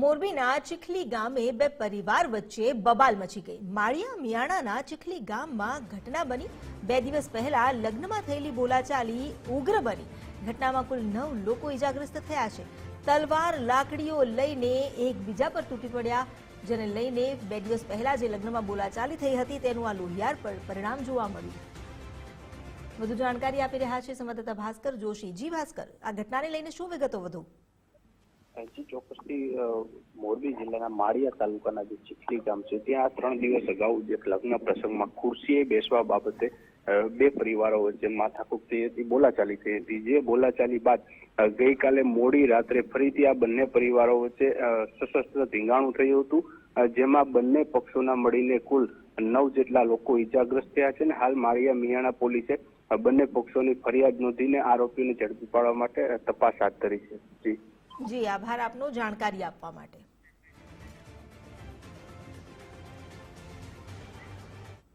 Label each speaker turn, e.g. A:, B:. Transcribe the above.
A: મોરબીના ચીખલી ગામે બે પરિવાર વચ્ચે બબાલ મચી ગઈ. માળિયા મિયાણાના ચીખલી ગામમાં ઘટના બની. બે દિવસ પહેલા લગ્નમાં થયેલી બોલાચાલી ઉગ્ર બની. ઘટનામાં કુલ નવ લોકો ઇજાગ્રસ્ત થયા છે. તલવાર, લાકડીઓ લઈને એકબીજા પર તૂટી પડ્યા. જેને લઈને બે દિવસ પહેલા જે લગ્નમાં બોલાચાલી થઈ હતી, તેનું આ લોહિયાર પર પરિણામ જોવા મળ્યું. વધુ જાણકારી આપી રહ્યા છે સંવાદદાતા ભાસ્કર જોશી. જી ભાસ્કર, આ ઘટનાને લઈને શું વિગતો વધુ?
B: જી ચોક્કસથી મોરબી જિલ્લાના માળિયા તાલુકાના જે ચીખલી ગામ છે, ત્યાં ત્રણ દિવસ અગાઉ એક લગ્ન પ્રસંગમાં ખુરશીએ બેસવા બાબતે બે પરિવારો વચ્ચે માથાકૂટ થઈ હતી, બોલાચાલી થઈ હતી. જે બોલાચાલી બાદ ગઈકાલે મોડી રાત્રે ફરીથી આ બંને પરિવારો વચ્ચે સશસ્ત્ર ધીંગાણું થયું હતું જેમાં બંને પક્ષોના મળીને કુલ નવ જેટલા લોકો ઈજાગ્રસ્ત થયા છે અને હાલ માળિયા મિયાણા પોલીસે બંને પક્ષોની ફરિયાદ નોંધીને આરોપીને ઝડપી પાડવા માટે તપાસ હાથ ધરી છે. જી.
A: જી આભાર આપનો જાણકારી આપવા માટે.